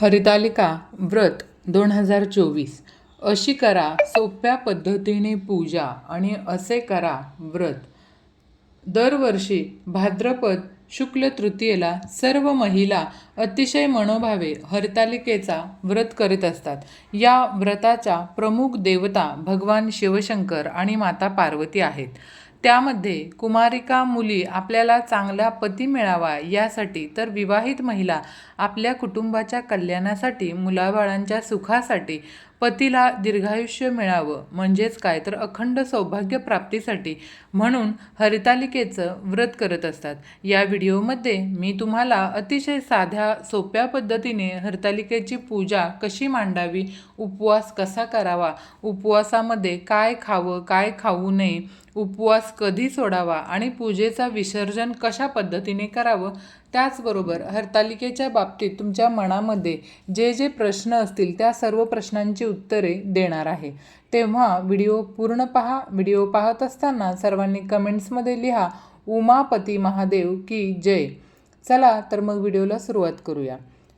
हरितालिका व्रत दोन हजार चोवीस. अशी करा सोप्या पद्धतीने पूजा आणि असे करा व्रत. दरवर्षी भाद्रपद शुक्ल तृतीयेला सर्व महिला अतिशय मनोभावे हरतालिकेचा व्रत करीत असतात. या व्रताच्या प्रमुख देवता भगवान शिवशंकर आणि माता पार्वती आहेत. त्यामध्ये कुमारिका मुली आपल्याला चांगला पती मिळावा यासाठी तर विवाहित महिला आपल्या कुटुंबाच्या कल्याणासाठी मुलाबाळांच्या सुखासाठी पतीला दीर्घायुष्य मिळावं म्हणजेच काय? तर अखंड सौभाग्य प्राप्तीसाठी म्हणून हरितालिकेचं व्रत करत असतात. या व्हिडिओमध्ये मी तुम्हाला अतिशय साध्या सोप्या पद्धतीने हरतालिकेची पूजा कशी मांडावी उपवास कसा करावा उपवासामध्ये काय खावं काय खाऊ नये उपवास कधी सोडावा आणि पूजेचा विसर्जन कशा पद्धतीने करावं त्याचबरोबर हरतालिकेच्या बाबतीत तुमच्या मनामध्ये जे जे प्रश्न असतील त्या सर्व प्रश्नांची उत्तरे देणार आहे. तेव्हा व्हिडिओ पूर्ण पहा. व्हिडिओ पाहत असताना सर्वांनी कमेंट्समध्ये लिहा उमापती महादेव की जय. चला तर मग व्हिडिओला सुरुवात करूया.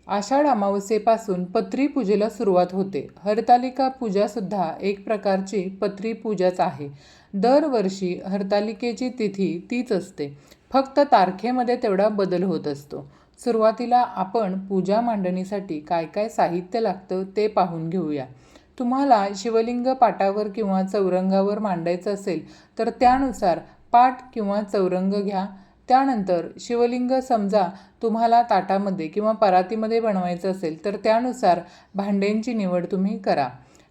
आषाढ अमावस्येपासून पत्री पूजेला सुरुवात होते. हरतालिका पूजासुद्धा एक प्रकारची पत्री पूजाच आहे. दरवर्षी हरतालिकेची तिथी तीच असते. फक्त तारखेमध्ये तेवढा बदल होत असतो. सुरुवातीला आपण पूजा मांडणीसाठी काय काय साहित्य लागतं ते पाहून घेऊया. तुम्हाला शिवलिंग पाटावर किंवा चौरंगावर मांडायचं असेल तर त्यानुसार पाट किंवा चौरंग घ्या. त्यानंतर शिवलिंग समजा तुम्हाला ताटामध्ये किंवा परातीमध्ये बनवायचं असेल तर त्यानुसार भांड्यांची निवड तुम्ही करा.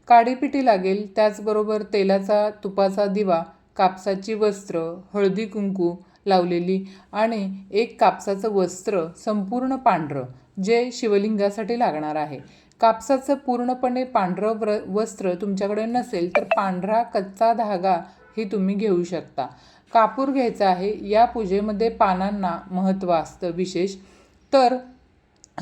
काडीपिटी लागेल त्याचबरोबर तेलाचा तुपाचा दिवा कापसाची वस्त्र हळदी कुंकू लावलेली आणि एक कापसाचं वस्त्र संपूर्ण पांढरं जे शिवलिंगासाठी लागणार आहे. कापसाचं पूर्णपणे पांढरं व्र वस्त्र तुमच्याकडे नसेल तर पांढरा कच्चा धागा ही तुम्ही घेऊ शकता. कापूर घ्यायचा आहे या पूजेमध्ये पानांना महत्त्व असतं विशेष. तर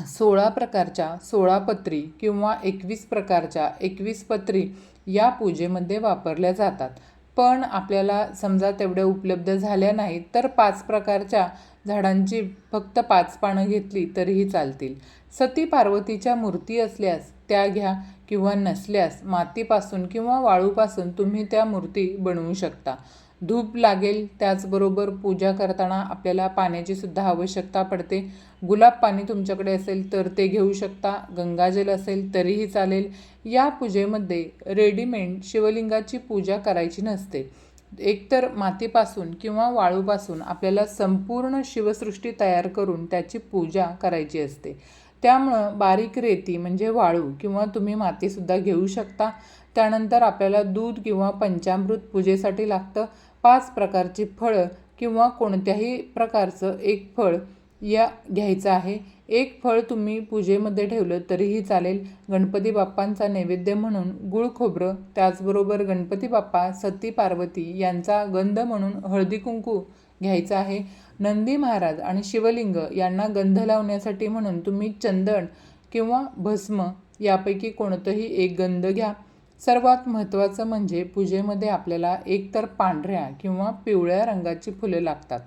सोळा प्रकारच्या सोळा पत्री किंवा एकवीस प्रकारच्या एकवीस पत्री या पूजेमध्ये वापरल्या जातात. पण आपल्याला समजा तेवढ्या उपलब्ध झाल्या नाहीत तर पाच प्रकारच्या झाडांची फक्त पाच पानं घेतली तरीही चालतील. सती पार्वतीच्या मूर्ती असल्यास त्या घ्या किंवा नसल्यास मातीपासून किंवा वाळूपासून तुम्ही त्या मूर्ती बनवू शकता. धूप लागेल त्याचबरोबर पूजा करताना आपल्याला पाण्याची सुद्धा आवश्यकता पडते. गुलाब पाणी तुमच्याकडे असेल तर ते घेऊ शकता. गंगाजल असेल तरीही चालेल. या पूजेमध्ये रेडीमेड शिवलिंगाची पूजा करायची नसते. एकतर मातीपासून किंवा वाळूपासून आपल्याला संपूर्ण शिवसृष्टी तयार करून त्याची पूजा करायची असते. त्यामुळं बारीक रेती म्हणजे वाळू किंवा तुम्ही मातीसुद्धा घेऊ शकता. त्यानंतर आपल्याला दूध किंवा पंचामृत पूजेसाठी लागतं. पाच प्रकारची फळं किंवा कोणत्याही प्रकारचं एक फळ या घ्यायचं आहे. एक फळ तुम्ही पूजेमध्ये ठेवलं तरीही चालेल. गणपती बाप्पांचा नैवेद्य म्हणून गुळ खोबरं त्याचबरोबर गणपती बाप्पा सती पार्वती यांचा गंध म्हणून हळदी कुंकू घ्यायचं आहे. नंदी महाराज आणि शिवलिंग यांना गंध लावण्यासाठी म्हणून तुम्ही चंदन किंवा भस्म यापैकी कोणतंही एक गंध घ्या. सर्वात महत्त्वाचं म्हणजे पूजेमध्ये आपल्याला एकतर पांढऱ्या किंवा पिवळ्या रंगाची फुलं लागतात.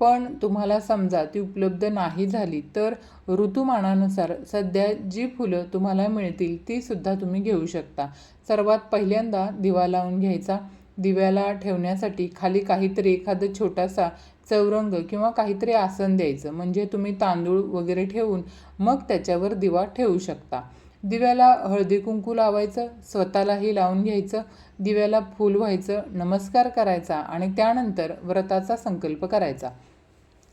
पण तुम्हाला समजा ती उपलब्ध नाही झाली तर ऋतुमानानुसार सध्या जी फुलं तुम्हाला मिळतील तीसुद्धा तुम्ही घेऊ शकता. सर्वात पहिल्यांदा दिवा लावून घ्यायचा. दिव्याला ठेवण्यासाठी खाली काहीतरी एखादं छोटासा चौरंग किंवा काहीतरी आसन द्यायचं. म्हणजे तुम्ही तांदूळ वगैरे ठेवून मग त्याच्यावर दिवा ठेवू शकता. दिव्याला हळदी कुंकू लावायचं स्वतःलाही लावून घ्यायचं दिव्याला फूल व्हायचं नमस्कार करायचा आणि त्यानंतर व्रताचा संकल्प करायचा.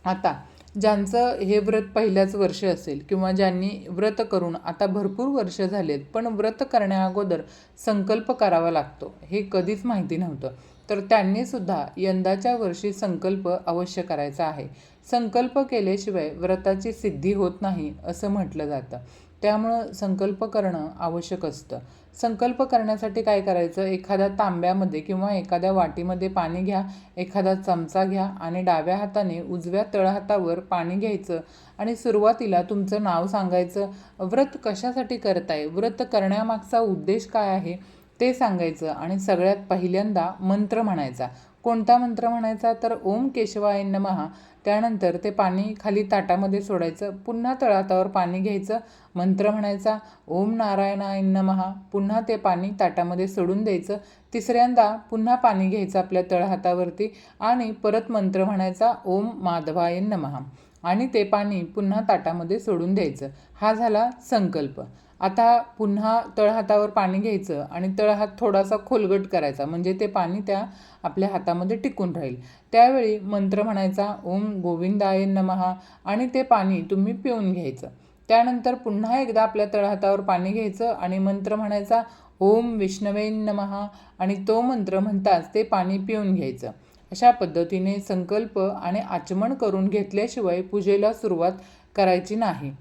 आता ज्यांचं हे व्रत पहिल्याच वर्ष असेल किंवा ज्यांनी व्रत करून आता भरपूर वर्ष झालेत पण व्रत करण्याअगोदर संकल्प करावा लागतो हे कधीच माहिती नव्हतं. तर त्यांनीसुद्धा यंदाच्या वर्षी संकल्प अवश्य करायचा आहे. संकल्प केल्याशिवाय व्रताची सिद्धी होत नाही असं म्हटलं जातं. त्यामुळं संकल्प करणं आवश्यक असतं. संकल्प करण्यासाठी काय करायचं? एखाद्या तांब्यामध्ये किंवा एखाद्या वाटीमध्ये पाणी घ्या एखादा चमचा घ्या आणि डाव्या हाताने उजव्या तळहातावर पाणी घ्यायचं आणि सुरुवातीला तुमचं नाव सांगायचं व्रत कशासाठी करताय? व्रत करण्यामागचा उद्देश काय आहे? ते सांगायचं आणि सगळ्यात पहिल्यांदा मंत्र म्हणायचा. कोणता मंत्र म्हणायचा? तर ओम केशवाय नमहा त्यानंतर ते पाणी खाली ताटामध्ये सोडायचं पुन्हा तळातावर पाणी घ्यायचं मंत्र म्हणायचा ओम नारायणाय नमहा पुन्हा ते पाणी ताटामध्ये सोडून द्यायचं तिसऱ्यांदा पुन्हा पाणी घ्यायचं आपल्या तळहातावरती आणि परत मंत्र म्हणायचा ओम माधवाय नमहा आणि ते पाणी पुन्हा ताटामध्ये सोडून द्यायचं. हा झाला संकल्प. आता पुन्हा तळहातावर पाणी घ्यायचं आणि तळहात थोडासा खोलगट करायचा. म्हणजे ते पाणी त्या आपल्या हातामध्ये टिकून राहील. त्यावेळी मंत्र म्हणायचा ओम गोविंदाय नमहा आणि ते पाणी तुम्ही पिऊन घ्यायचं. त्यानंतर पुन्हा एकदा आपल्या तळहातावर पाणी घ्यायचं आणि मंत्र म्हणायचा ओम विष्णवे नमहा आणि तो मंत्र म्हणताच ते पाणी पिऊन घ्यायचं. अशा पद्धतीने संकल्प आणि आचमन करून घेतल्याशिवाय पूजेला सुरुवात करायची नाही.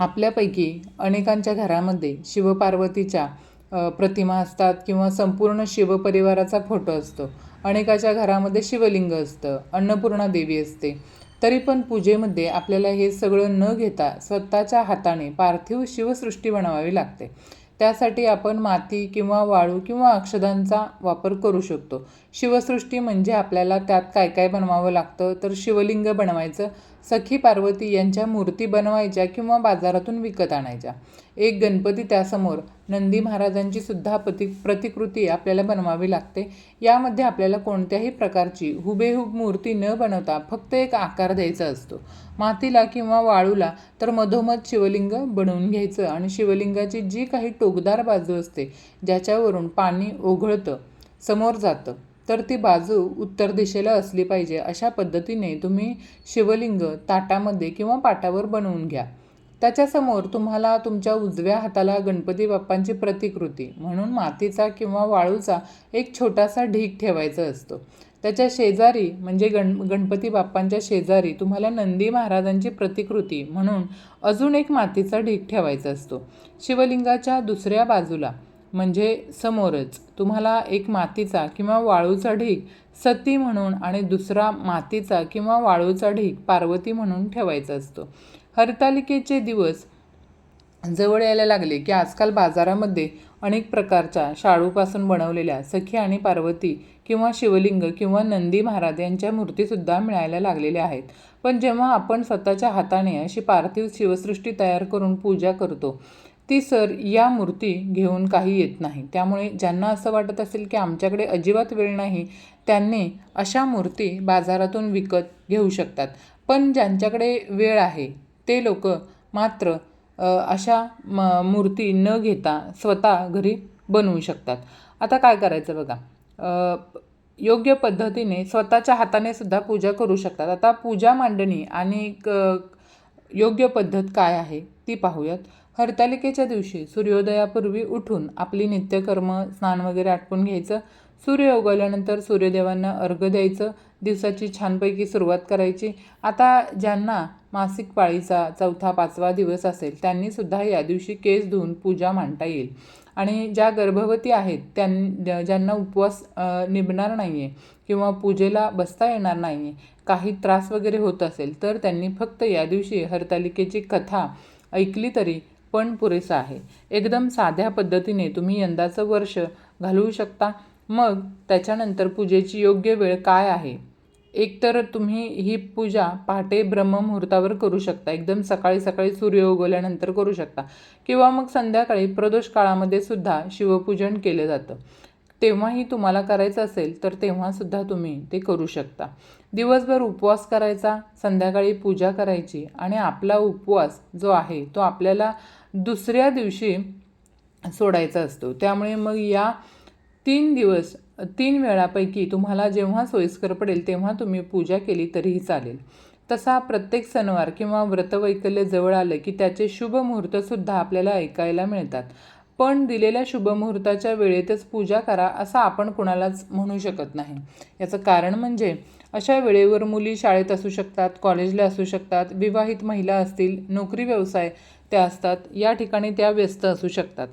आपल्यापैकी अनेकांच्या घरामध्ये शिवपार्वतीच्या प्रतिमा असतात किंवा संपूर्ण शिवपरिवाराचा फोटो असतो. अनेकाच्या घरामध्ये शिवलिंग असतं अन्नपूर्णा देवी असते. तरी पण पूजेमध्ये आपल्याला हे सगळं न घेता स्वतःच्या हाताने पार्थिव शिवसृष्टी बनवावी लागते. त्यासाठी आपण माती किंवा वाळू किंवा अक्षदांचा वापर करू शकतो. शिवसृष्टी म्हणजे आपल्याला त्यात काय काय बनवावं लागतं? तर शिवलिंग बनवायचं. सखी पार्वती यांच्या मूर्ती बनवायच्या किंवा बाजारातून विकत आणायच्या. एक गणपती त्यासमोर नंदी महाराजांची सुद्धा प्रति प्रतिकृती आपल्याला बनवावी लागते. यामध्ये आपल्याला कोणत्याही प्रकारची हुबेहूब मूर्ती न बनवता फक्त एक आकार द्यायचा असतो. मातीला किंवा वाळूला तर मधोमध शिवलिंग बनवून घ्यायचं आणि शिवलिंगाची जी काही टोकदार बाजू असते ज्याच्यावरून पाणी ओघळतं समोर जातं. तर ती बाजू उत्तर दिशेला असली पाहिजे अशा पद्धतीने तुम्ही शिवलिंग ताटामध्ये किंवा पाटावर बनवून घ्या. त्याच्यासमोर तुम्हाला तुमच्या उजव्या हाताला गणपती बाप्पांची प्रतिकृती म्हणून मातीचा किंवा वाळूचा एक छोटासा ढीक ठेवायचा असतो. त्याच्या शेजारी म्हणजे गण गणपती बाप्पांच्या शेजारी तुम्हाला नंदी महाराजांची प्रतिकृती म्हणून अजून एक मातीचा ढीक ठेवायचा असतो. शिवलिंगाच्या दुसऱ्या बाजूला म्हणजे समोरच. तुम्हाला एक मातीचा किंवा वाळूचा ढीक सती म्हणून आणि दुसरा मातीचा किंवा वाळूचा ढीक पार्वती म्हणून ठेवायचा असतो. हरतालिकेचे दिवस जवळ यायला लागले की आजकाल बाजारामध्ये अनेक प्रकारच्या शाळूपासून बनवलेल्या सखी आणि पार्वती किंवा शिवलिंग किंवा नंदी महाराज यांच्या मूर्तीसुद्धा मिळायला लागलेल्या आहेत. पण जेव्हा आपण स्वतःच्या हाताने अशी पार्थिव शिवसृष्टी तयार करून पूजा करतो ती सर या मूर्ती घेऊन काही येत नाही. त्यामुळे ज्यांना असं वाटत असेल की आमच्याकडे अजिबात वेळ नाही त्यांनी अशा मूर्ती बाजारातून विकत घेऊ शकतात. पण ज्यांच्याकडे वेळ आहे ते लोक मात्र अशा म मूर्ती न घेता स्वतः घरी बनवू शकतात. आता काय करायचं बघा. योग्य पद्धतीने स्वतःच्या हाताने सुद्धा पूजा करू शकतात. आता पूजा मांडणी आणि क योग्य पद्धत काय आहे ती पाहूयात. हरतालिकेच्या दिवशी सूर्योदयापूर्वी उठून आपली नित्यकर्म स्नान वगैरे आटपून घ्यायचं. सूर्य उगवल्यानंतर सूर्यदेवांना अर्घ द्यायचं. दिवसाची छानपैकी सुरुवात करायची. आता ज्यांना मासिक पाळीचा चौथा पाचवा दिवस असेल त्यांनीसुद्धा या दिवशी केस धुवून पूजा मांडता येईल. आणि ज्या गर्भवती आहेत त्यां ज्यांना उपवास निभणार नाही आहे किंवा पूजेला बसता येणार नाही आहे काही त्रास वगैरे होत असेल तर त्यांनी फक्त या दिवशी हरतालिकेची कथा ऐकली तरी पण पुरेसं आहे. एकदम साध्या पद्धतीने तुम्ही यंदाचं वर्ष घालवू शकता. मग त्याच्यानंतर पूजेची योग्य वेळ काय आहे? एकतर तुम्ही ही पूजा पहाटे ब्रह्ममुहूर्तावर करू शकता. एकदम सकाळी सकाळी सूर्य उगवल्यानंतर करू शकता. किंवा मग संध्याकाळी प्रदोष काळामध्ये सुद्धा शिवपूजन केलं जातं. तेव्हाही तुम्हाला करायचं असेल तर तेव्हासुद्धा तुम्ही ते करू शकता. दिवसभर उपवास करायचा संध्याकाळी पूजा करायची आणि आपला उपवास जो आहे तो आपल्याला दुसऱ्या दिवशी सोडायचा असतो. त्यामुळे मग या तीन दिवस तीन वेळापैकी तुम्हाला जेव्हा सोयीस्कर पडेल तेव्हा तुम्ही पूजा केली तरीही चालेल. तसा प्रत्येक सणवार किंवा व्रतवैकल्य जवळ आलं की त्याचे शुभ मुहूर्तसुद्धा आपल्याला ऐकायला मिळतात. पण दिलेल्या शुभमुहूर्ताच्या वेळेतच पूजा करा असं आपण कुणालाच म्हणू शकत नाही. याचं कारण म्हणजे अशा वेळेवर मुली शाळेत असू शकतात कॉलेजला असू शकतात विवाहित महिला असतील नोकरी व्यवसाय त्या असतात या ठिकाणी त्या व्यस्त असू शकतात.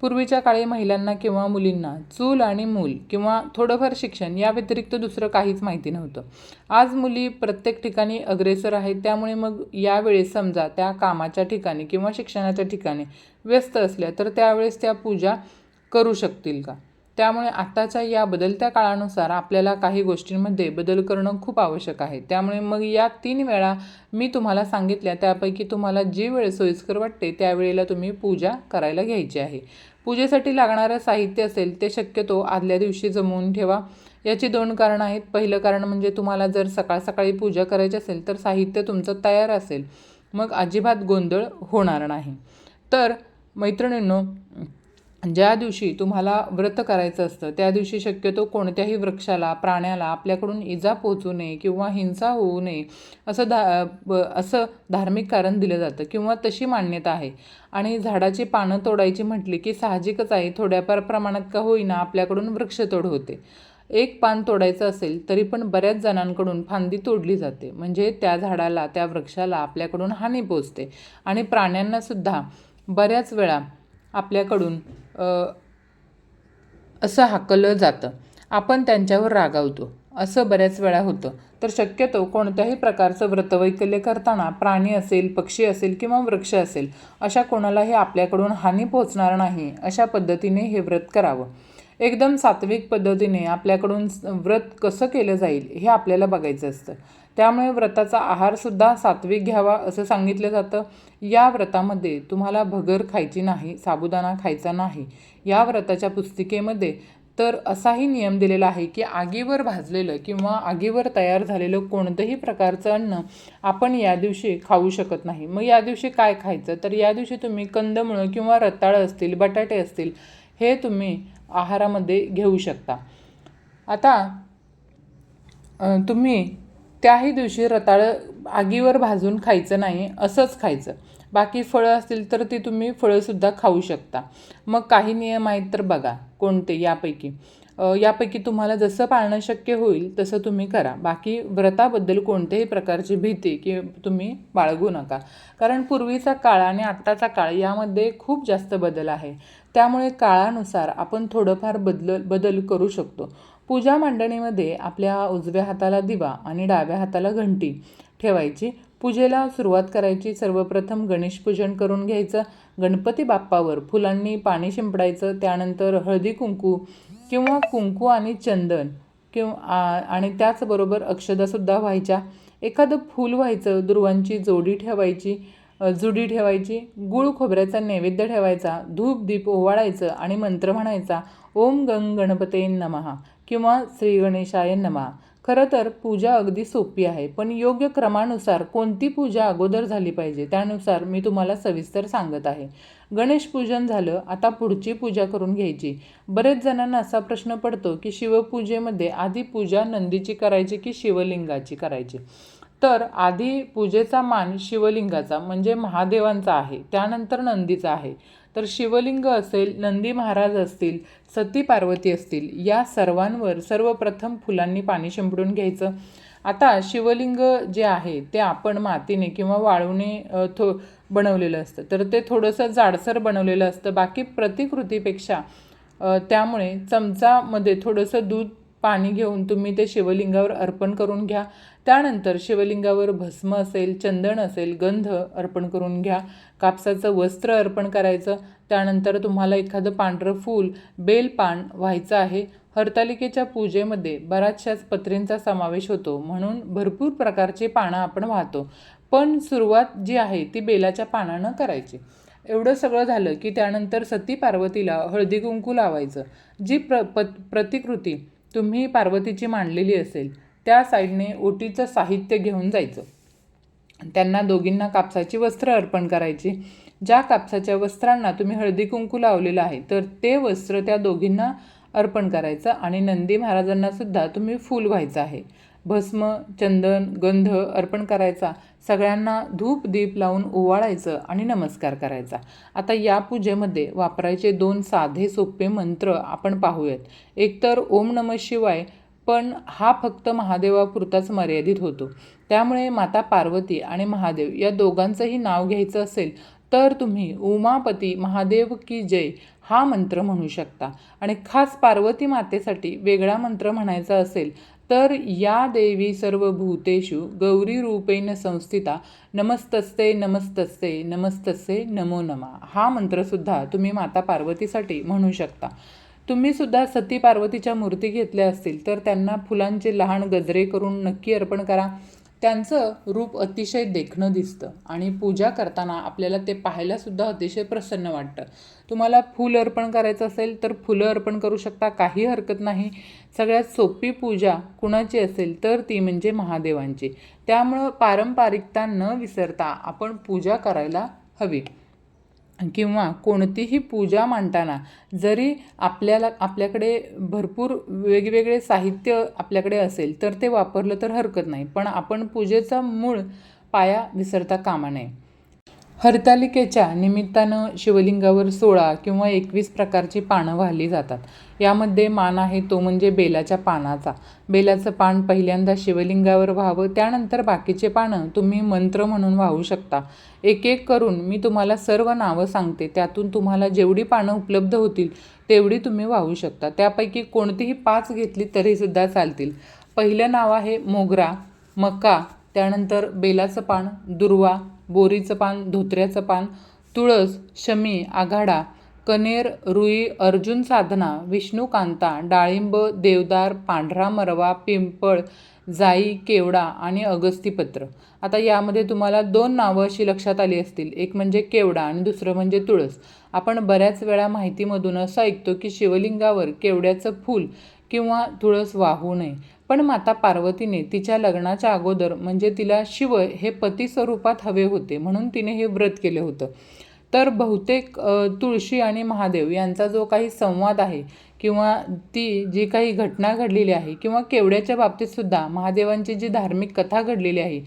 पूर्वीच्या काळी महिलांना किंवा मुलींना चूल आणि मूल किंवा थोडंफार शिक्षण या व्यतिरिक्त दुसरं काहीच माहिती नव्हतं. आज मुली प्रत्येक ठिकाणी अग्रेसर आहेत त्यामुळे मग यावेळेस समजा त्या कामाच्या ठिकाणी किंवा शिक्षणाच्या ठिकाणी व्यस्त असल्या तर त्यावेळेस त्या पूजा करू शकतील का? त्यामुळे आत्ताच्या या बदलत्या काळानुसार आपल्याला काही गोष्टींमध्ये बदल करणं खूप आवश्यक आहे. त्यामुळे मग या तीन वेळा मी तुम्हाला सांगितल्या त्यापैकी तुम्हाला जी वेळ सोयीस्कर वाटते त्यावेळेला तुम्ही पूजा करायला घ्यायची आहे. पूजेसाठी लागणारं साहित्य असेल ते शक्यतो आदल्या दिवशी जमवून ठेवा. याची दोन कारणं आहेत. पहिलं कारण म्हणजे तुम्हाला जर सकाळ सकाळी पूजा करायची असेल तर साहित्य तुमचं तयार असेल. मग अजिबात गोंधळ होणार नाही. तर मैत्रिणींनो ज्या दिवशी तुम्हाला व्रत करायचं असतं त्या दिवशी शक्यतो कोणत्याही वृक्षाला प्राण्याला आपल्याकडून इजा पोचू नये किंवा हिंसा होऊ नये असं धा ब- असं धार्मिक कारण दिलं जातं किंवा तशी मान्यता आहे. आणि झाडाची पानं तोडायची म्हटली की साहजिकच आहे थोड्याफार प्रमाणात का होईना आपल्याकडून वृक्षतोड होते. एक पान तोडायचं असेल तरी पण बऱ्याच जणांकडून फांदी तोडली जाते. म्हणजे त्या झाडाला त्या वृक्षाला आपल्याकडून हानी पोचते आणि प्राण्यांनासुद्धा बऱ्याच वेळा आपल्याकडून असं हाकलं जातं. आपण त्यांच्यावर रागावतो. असं बऱ्याच वेळा होतं. तर शक्यतो कोणत्याही प्रकारचं व्रतवैकल्य करताना प्राणी असेल पक्षी असेल किंवा वृक्ष असेल अशा कोणालाही आपल्याकडून हानी पोहोचणार नाही. अशा पद्धतीने हे व्रत करावं. एकदम सात्विक पद्धतीने आपल्याकडून व्रत कसं केलं जाईल हे आपल्याला बघायचं असतं. त्यामुळे व्रताचा आहारसुद्धा सात्विक घ्यावा असं सांगितलं जातं. या व्रतामध्ये तुम्हाला भगर खायची नाही साबुदाणा खायचा नाही. या व्रताच्या पुस्तिकेमध्ये तर असाही नियम दिलेला आहे की आगीवर भाजलेलं किंवा आगीवर तयार झालेलं कोणतंही प्रकारचं अन्न आपण या दिवशी खाऊ शकत नाही. मग या दिवशी काय खायचं? तर या दिवशी तुम्ही कंदमुळं किंवा रताळं असतील बटाटे असतील हे तुम्ही आहारामध्ये घेऊ शकता. आता तुम्ही त्याही दिवशी रताळं आगीवर भाजून खायचं नाही असंच खायचं. बाकी फळं असतील तर ती तुम्ही फळंसुद्धा खाऊ शकता. मग काही नियम आहेत तर बघा कोणते? यापैकी. यापैकी तुम्हाला जसं पाळणं शक्य होईल तसं तुम्ही करा. बाकी व्रताबद्दल कोणत्याही प्रकारची भीती की तुम्ही बाळगू नका. कारण पूर्वीचा काळ आणि आत्ताचा काळ यामध्ये खूप जास्त बदल आहे. त्यामुळे काळानुसार आपण थोडंफार बदल बदल करू शकतो. पूजा मांडणीमध्ये आपल्या उजव्या हाताला दिवा आणि डाव्या हाताला घंटी ठेवायची. पूजेला सुरुवात करायची. सर्वप्रथम गणेश पूजन करून घ्यायचं. गणपती बाप्पावर फुलांनी पाणी शिंपडायचं. त्यानंतर हळदी कुंकू किंवा कुंकू आणि चंदन किंवा आणि त्याचबरोबर अक्षदासुद्धा व्हायच्या. एखादं फूल व्हायचं. दुर्वांची जोडी ठेवायची. जुडी ठेवायची. गुळ खोबऱ्याचा नैवेद्य ठेवायचा. धूप दीप ओवाळायचं आणि मंत्र म्हणायचा. ओम गंग गणपते नमहा किंवा श्री गणेशाय नमहा खरं तर पूजा अगदी सोपी आहे पण योग्य क्रमानुसार कोणती पूजा अगोदर झाली पाहिजे त्यानुसार मी तुम्हाला सविस्तर सांगत आहे. गणेश पूजन झालं आता पुढची पूजा करून घ्यायची. बरेच जणांना असा प्रश्न पडतो की शिवपूजेमध्ये आधी पूजा नंदीची करायची की शिवलिंगाची करायची? तर आधी पूजेचा मान शिवलिंगाचा म्हणजे महादेवांचा आहे त्यानंतर नंदीचा आहे. तर शिवलिंग असेल नंदी महाराज असतील सती पार्वती असतील या सर्वांवर सर्वप्रथम फुलांनी पाणी शिंपडून घ्यायचं. आता शिवलिंग जे आहे ते आपण मातीने किंवा वाळूने थो बनवलेलं असतं. तर ते थोडंसं जाडसर बनवलेलं असतं. बाकी प्रतिकृतीपेक्षा त्यामुळे चमचामध्ये थोडंसं दूध पाणी घेऊन तुम्ही ते शिवलिंगावर अर्पण करून घ्या. त्यानंतर शिवलिंगावर भस्म असेल चंदन असेल गंध अर्पण करून घ्या. कापसाचं वस्त्र अर्पण करायचं त्यानंतर तुम्हाला एखादं पांढरं फूल बेलपान व्हायचं आहे. हरतालिकेच्या पूजेमध्ये बऱ्याचशाच पत्रींचा समावेश होतो. म्हणून भरपूर प्रकारची पानं आपण वाहतो. पण सुरुवात जी आहे ती बेलाच्या पानानं करायची. एवढं सगळं झालं की त्यानंतर सती पार्वतीला हळदी कुंकू लावायचं जी प्र पत प्रतिकृती तुम्ही पार्वतीची मांडलेली असेल त्या साईडने ओटीचं साहित्य घेऊन जायचं. त्यांना दोघींना कापसाची वस्त्र अर्पण करायची. ज्या कापसाच्या वस्त्रांना तुम्ही हळदी कुंकू लावलेलं आहे तर ते वस्त्र त्या दोघींना अर्पण करायचं आणि नंदी महाराजांना सुद्धा तुम्ही फूल व्हायचं आहे. भस्म चंदन गंध अर्पण करायचा. सगळ्यांना धूप दीप लावून ओवाळायचं आणि नमस्कार करायचा. आता या पूजेमध्ये वापरायचे दोन साधे सोपे मंत्र आपण पाहूयात. एकतर ओम नम शिवाय पण हा फक्त महादेवापुरताच मर्यादित होतो. त्यामुळे माता पार्वती आणि महादेव या दोघांचंही नाव घ्यायचं असेल तर तुम्ही उमापती महादेव की जय हा मंत्र म्हणू शकता. आणि खास पार्वती मातेसाठी वेगळा मंत्र म्हणायचा असेल तर या देवी सर्व भूतेषु गौरी रूपेण संस्थिता नमस्तस्ते नमस्तस्ते नमस्तस्ते नमो नमा हा मंत्रसुद्धा तुम्ही माता पार्वतीसाठी म्हणू शकता. तुम्ही सुद्धा सती पार्वतीच्या मूर्ती घेतल्या असतील तर त्यांना फुलांचे लहान गजरे करून नक्की अर्पण करा. त्यांचं रूप अतिशय देखणं दिसतं आणि पूजा करताना आपल्याला ते पाहायलासुद्धा अतिशय प्रसन्न वाटतं. तुम्हाला फूल अर्पण करायचं असेल तर फुलं अर्पण करू शकता काही हरकत नाही. सगळ्यात सोपी पूजा कुणाची असेल तर ती म्हणजे महादेवांची. त्यामुळं पारंपरिकता न विसरता आपण पूजा करायला हवी. किंवा कोणतीही पूजा मांडताना जरी आपल्याला आपल्याकडे भरपूर वेगवेगळे साहित्य आपल्याकडे असेल तर ते वापरलं तर हरकत नाही. पण आपण पूजेचा मूळ पाया विसरता कामा नये. हरतालिकेच्या निमित्तानं शिवलिंगावर सोळा किंवा एकवीस प्रकारची पानं वाहली जातात. यामध्ये मान आहे तो म्हणजे बेलाच्या पानाचा. बेलाचं पान पहिल्यांदा शिवलिंगावर व्हावं त्यानंतर बाकीचे पानं तुम्ही मंत्र म्हणून वाहू शकता. एक एक करून मी तुम्हाला सर्व नावं सांगते. त्यातून तुम्हाला जेवढी पानं उपलब्ध होतील तेवढी तुम्ही वाहू शकता. त्यापैकी कोणतीही पाच घेतली तरीसुद्धा चालतील. पहिलं नाव आहे मोगरा मका त्यानंतर बेलाचं पान दुर्वा बोरीचं पान धोत्र्याचं पान तुळस शमी आघाडा कनेर रुई अर्जुन साधना विष्णुकांता डाळिंब देवदार पांढरा मरवा पिंपळ जाई केवडा आणि अगस्तीपत्र. आता यामध्ये तुम्हाला दोन नावं अशी लक्षात आली असतील. एक म्हणजे केवडा आणि दुसरं म्हणजे तुळस. आपण बऱ्याच वेळा माहितीमधून असं ऐकतो की शिवलिंगावर केवड्याचं फूल किंवा तुळस वाहू नये. पण माता पार्वतीने तिच्या लग्नाच्या अगोदर म्हणजे तिला शिव हे पती स्वरूपात हवे होते म्हणून तिने हे व्रत केलं होतं. तर बहुतेक तुळशी आणि महादेव यांचा जो काही संवाद आहे किंवा ती जी काही घटना घडलेली आहे किंवा केवड्याच्या बाबतीतसुद्धा महादेवांची जी धार्मिक कथा घडलेली आहे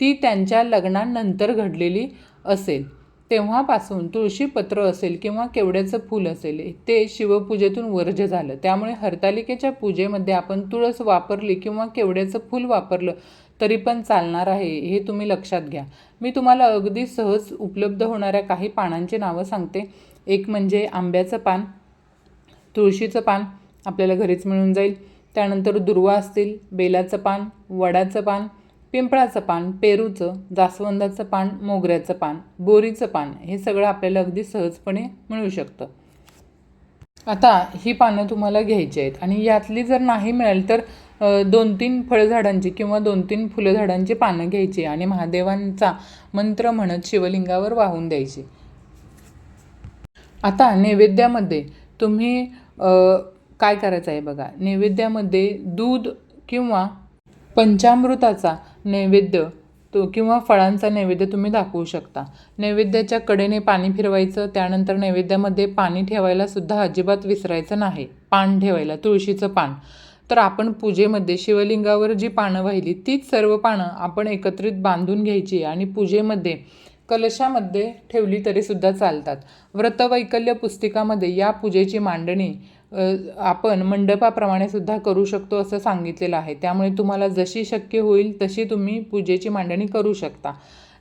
ती त्यांच्या लग्नानंतर घडलेली असेल. तेव्हापासून तुळशीपत्र असेल किंवा केवड्याचं फूल असेल ते शिवपूजेतून वर्ज झालं. त्यामुळे हरतालिकेच्या पूजेमध्ये आपण तुळस वापरली किंवा केवड्याचं फूल वापरलं तरी पण चालणार आहे हे तुम्ही लक्षात घ्या. मी तुम्हाला अगदी सहज उपलब्ध होणाऱ्या काही पानांची नावं सांगते. एक म्हणजे आंब्याचं पान तुळशीचं पान आपल्याला घरीच मिळून जाईल. त्यानंतर दुर्वा असतील बेलाचं पान वडाचं पान पिंपळाचं पान पेरूचं जास्वंदाचं पान मोगऱ्याचं पान बोरीचं पान हे सगळं आपल्याला अगदी सहजपणे मिळू शकतं. आता ही पानं तुम्हाला घ्यायची आहेत आणि यातली जर नाही मिळाली तर दोन तीन फळझाडांची किंवा दोन तीन फुलझाडांची पानं घ्यायची आणि महादेवांचा मंत्र म्हणत शिवलिंगावर वाहून द्यायची. आता नैवेद्यामध्ये तुम्ही काय करायचं आहे बघा? नैवेद्यामध्ये दूध किंवा पंचामृताचा नैवेद्य तो किंवा फळांचा नैवेद्य तुम्ही दाखवू शकता. नैवेद्याच्या कडेने पाणी फिरवायचं त्यानंतर नैवेद्यामध्ये पाणी ठेवायला सुद्धा अजिबात विसरायचं नाही. पान ठेवायला तुळशीचं पान. तर आपण पूजेमध्ये शिवलिंगावर जी पानं वाहिली तीच सर्व पानं आपण एकत्रित बांधून घ्यायची आणि पूजेमध्ये कलशामध्ये ठेवली तरीसुद्धा चालतात. व्रतवैकल्य पुस्तिकामध्ये या पूजेची मांडणी आपण मंडपाप्रमाणे सुद्धा करू शकतो असं सांगितलेलं आहे. त्यामुळे तुम्हाला जशी शक्य होईल तशी तुम्ही पूजेची मांडणी करू शकता.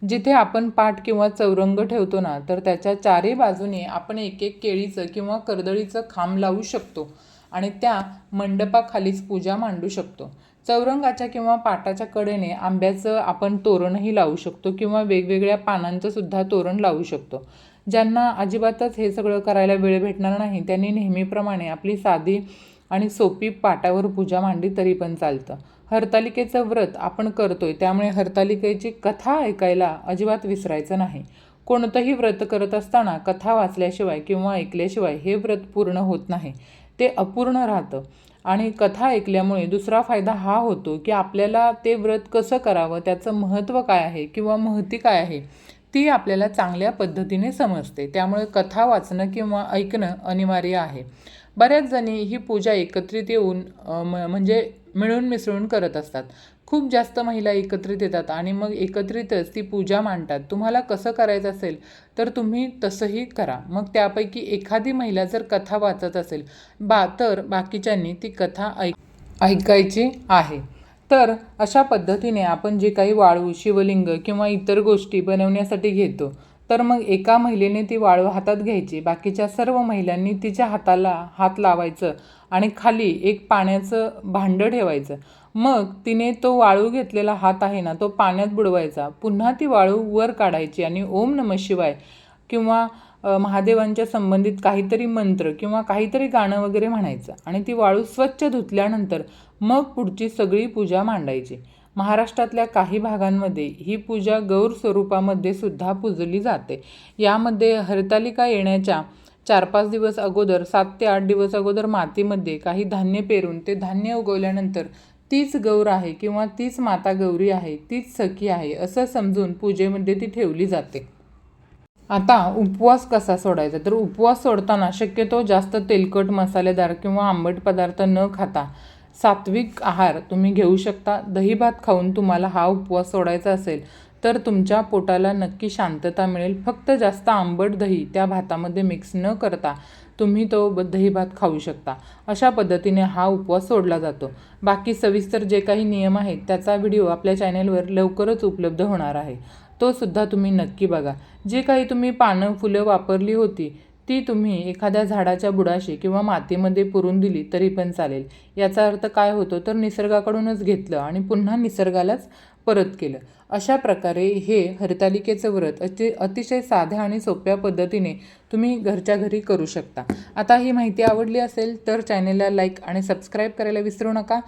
जिथे आपण पाठ किंवा चौरंग ठेवतो ना तर त्याच्या चारही बाजूने आपण एक एक केळीचं किंवा कर्दळीचं खांब लावू शकतो आणि त्या मंडपाखालीच पूजा मांडू शकतो. चौरंगाच्या किंवा पाटाच्या कडेने आंब्याचं आपण तोरणही लावू शकतो किंवा वेगवेगळ्या पानांचं सुद्धा तोरण लावू शकतो. ज्यांना अजिबातच हे सगळं करायला वेळ भेटणार नाही त्यांनी नेहमीप्रमाणे आपली साधी आणि सोपी पाटावर पूजा मांडली तरी पण चालतं. हरतालिकेचं व्रत आपण करतोय त्यामुळे हरतालिकेची कथा ऐकायला अजिबात विसरायचं नाही. कोणतंही व्रत करत असताना कथा वाचल्याशिवाय किंवा ऐकल्याशिवाय हे व्रत पूर्ण होत नाही. ते अपूर्ण राहतं. आणि कथा ऐकल्यामुळे दुसरा फायदा हा होतो की आपल्याला ते व्रत कसं करावं त्याचं महत्त्व काय आहे किंवा महती काय आहे ती आपल्याला चांगल्या पद्धतीने समजते. त्यामुळे कथा वाचणं किंवा ऐकणं अनिवार्य आहे. बऱ्याच जणी ही पूजा एकत्रित येऊन म म्हणजे मिळून मिसळून करत असतात. खूप जास्त महिला एकत्रित येतात आणि मग एकत्रितच ती पूजा मांडतात. तुम्हाला कसं करायचं असेल तर तुम्ही तसंही करा. मग त्यापैकी एखादी महिला जर कथा वाचत असेल बा तर बाकीच्यांनी ती कथा ऐक ऐकायची आहे. तर अशा पद्धतीने आपण जे काही वाळू शिवलिंग किंवा इतर गोष्टी बनवण्यासाठी घेतो तर मग एका महिलेने ती वाळू हातात घ्यायची. बाकीच्या सर्व महिलांनी तिच्या हाताला हात लावायचं आणि खाली एक पाण्याचं भांडं ठेवायचं. मग तिने तो वाळू घेतलेला हात आहे ना तो पाण्यात बुडवायचा. पुन्हा ती वाळू वर काढायची आणि ओम नम शिवाय किंवा महादेवांच्या संबंधित काहीतरी मंत्र किंवा काहीतरी गाणं वगैरे म्हणायचं. आणि ती वाळू स्वच्छ धुतल्यानंतर मग पुढची सगळी पूजा मांडायची. महाराष्ट्रातल्या काही भागांमध्ये ही पूजा गौर स्वरूपामध्ये सुद्धा पूजली जाते. यामध्ये हरतालिका येण्याच्या चार पाच दिवस अगोदर सात ते आठ दिवस अगोदर मातीमध्ये काही धान्य पेरून ते धान्य उगवल्यानंतर तीच गौर आहे किंवा तीच माता गौरी आहे तीच सखी आहे असं समजून पूजेमध्ये म्हणजे ती ठेवली जाते. आता उपवास कसा सोडायचा? तर उपवास सोडताना शक्यतो जास्त तेलकट मसालेदार किंवा आंबट पदार्थ न खाता सात्विक आहार तुम्ही घेऊ शकता. दही भात खाऊन तुम्हाला हा उपवास सोडायचा असेल तर तुमच्या पोटाला नक्की शांतता मिळेल. फक्त जास्त आंबट दही त्या भातामध्ये मिक्स न करता तुम्ही तो ब- दही भात खाऊ शकता. अशा पद्धतीने हा उपवास सोडला जातो. बाकी सविस्तर जे काही नियम आहेत त्याचा व्हिडिओ आपल्या चॅनेलवर लवकरच उपलब्ध होणार आहे. तो सुद्धा तुम्ही नक्की बघा. जे काही तुम्ही पानं फुलं वापरली होती ती तुम्ही एखाद्या झाडाच्या बुडाशी किंवा मातीमध्ये पुरून दिली तरी पण चालेल. याचा अर्थ काय होतो तर निसर्गाकडूनच घेतलं आणि पुन्हा निसर्गालाच परत केलं. अशा प्रकारे हे हरतालिकेचं व्रत अति अतिशय साध्या आणि सोप्या पद्धतीने तुम्ही घरच्या घरी करू शकता. आता ही माहिती आवडली असेल तर चॅनेलला लाईक आणि सबस्क्राईब करायला विसरू नका.